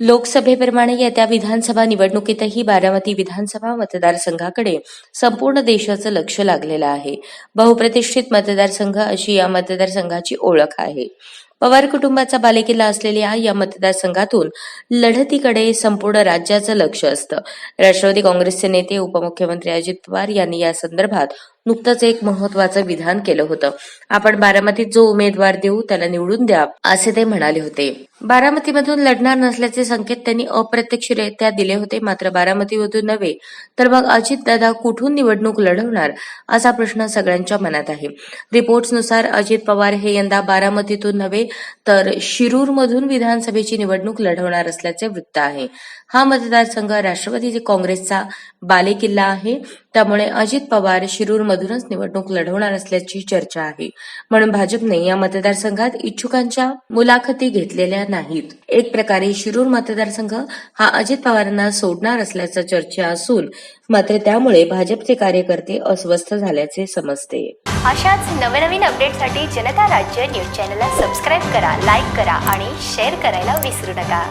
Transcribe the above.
लोकसभेप्रमाणे येत्या विधानसभा निवडणुकीतही बारामती विधानसभा मतदारसंघाकडे संपूर्ण देशाचं लक्ष लागलेलं आहे. बहुप्रतिष्ठित मतदारसंघ अशी या मतदारसंघाची ओळख आहे. पवार कुटुंबाचा बालेकिल्ला असलेल्या या मतदारसंघातून लढतीकडे संपूर्ण राज्याचं लक्ष असतं. राष्ट्रवादी काँग्रेसचे नेते उपमुख्यमंत्री अजित पवार यांनी या संदर्भात नुकतंच एक महत्वाचं विधान केलं होतं. आपण बारामतीत जो उमेदवार देऊ त्याला निवडून द्या असे ते म्हणाले होते. बारामतीमधून लढणार नसल्याचे संकेत त्यांनी अप्रत्यक्षरित्या दिले होते मात्र बारामतीमधून नव्हे तर मग अजितदादा कुठून निवडणूक लढवणार असा प्रश्न सगळ्यांच्या मनात आहे. रिपोर्ट्सनुसार अजित पवार हे यंदा बारामतीतून नव्हे तर शिरूरमधून विधानसभेची निवडणूक लढवणार असल्याचे वृत्त आहे. हा मतदारसंघ राष्ट्रवादी काँग्रेसचा बालेकिल्ला आहे त्यामुळे अजित पवार शिरूर शिरूरमधूनच निवडणूक लढवणार असल्याची चर्चा आहे. म्हणून भाजपने या मतदारसंघात इच्छुकांच्या मुलाखती घेतलेल्या नाहीत. एक प्रकारे शिरूर मतदारसंघ हा अजित पवारांना सोडणार असल्याचा चर्चा असून मात्र त्यामुळे भाजपचे कार्यकर्ते अस्वस्थ झाल्याचे समजते. अशाच नवनवीन अपडेटसाठी जनता राज्य न्यूज चॅनलला सबस्क्राईब करा लाईक करा आणि शेअर करायला विसरू नका.